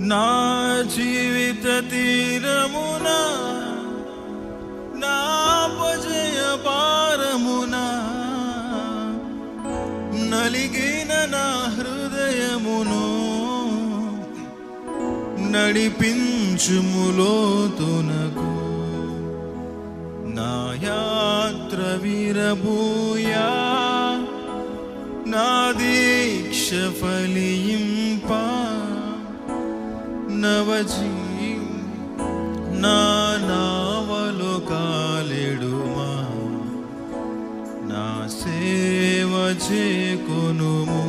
నా జీవిత తీరమున నా పజయ పారమున నలిగిన నా హృదయమును నడిపించుములోతునకు. నా యాత్ర వీరభూయా నా దీక్ష ఫలింపా. నవజీ నా నావలు కాలెడుమా. నా సేవ చేకొనుము.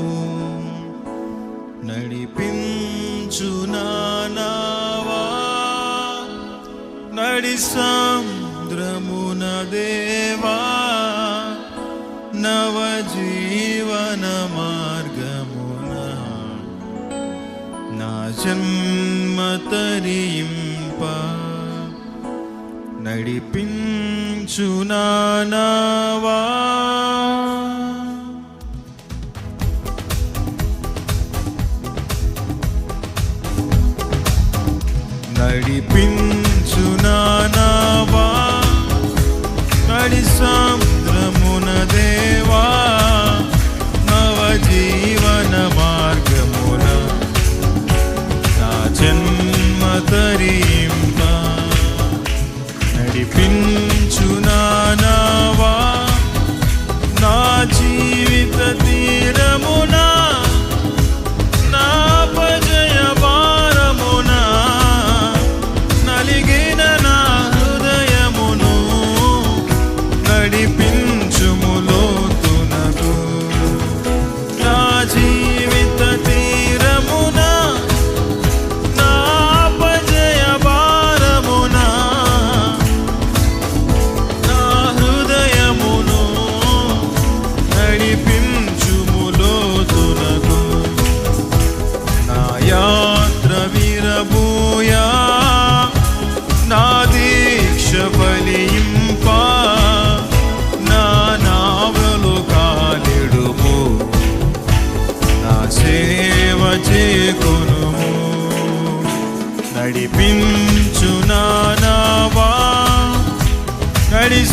నడిపించు నావా. నడి సాంద్రమున దేవా. నవజీవన మార్గమున. నా జన్మ ఆదరింప నడిపించునావా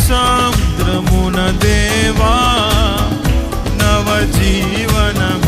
సాముద్రమున దేవా నవజీవనము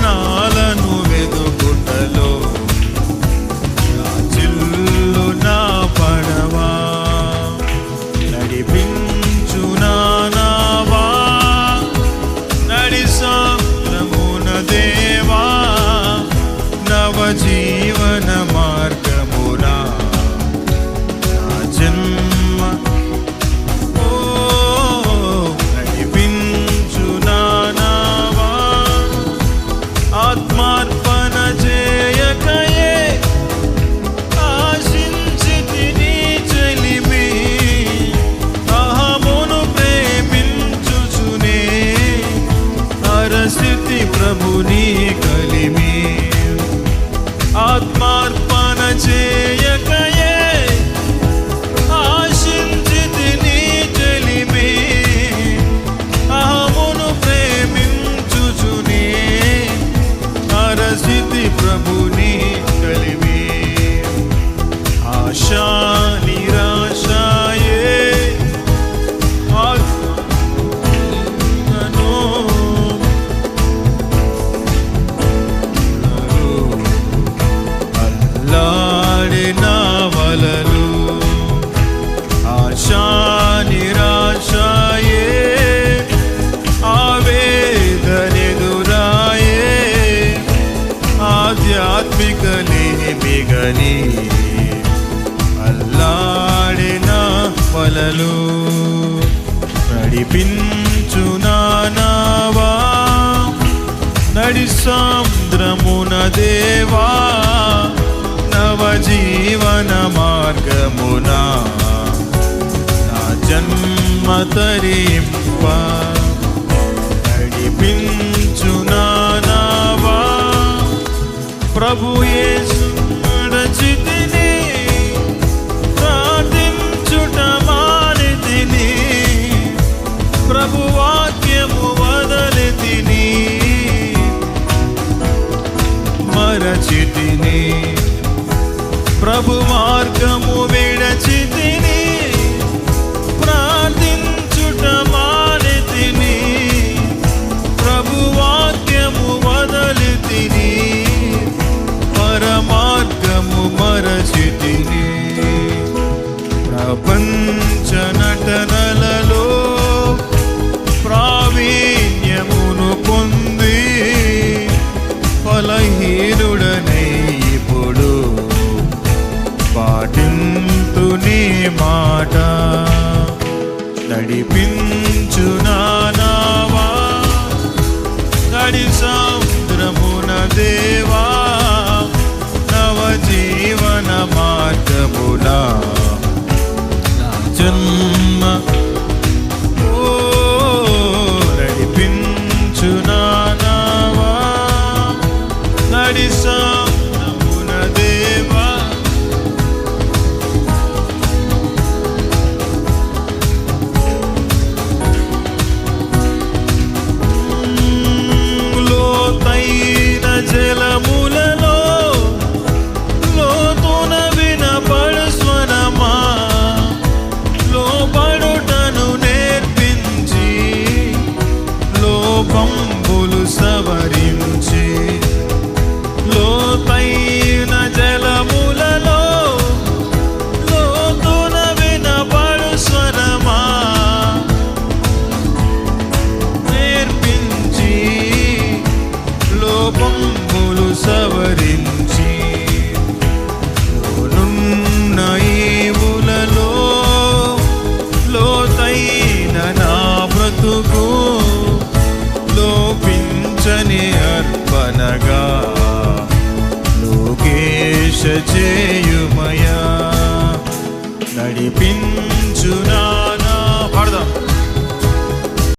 ना noite అల్లాడిన వలలు నడిపించు నానావా నడి సాంద్రమున దేవా. నవజీవన మార్గమునా నా జన్మ తరింప. నడిపించు నానావా ప్రభు యేసు ప్రపంచ నటనలలో ప్రావీణ్యమును పొంది ఫలహీనుడనై ఇప్పుడు పాటింతు నీ మాట. నడిపించు నానావా నడి సముద్రమున దేవా. నవజీవన మాటములా మార్గములా. నా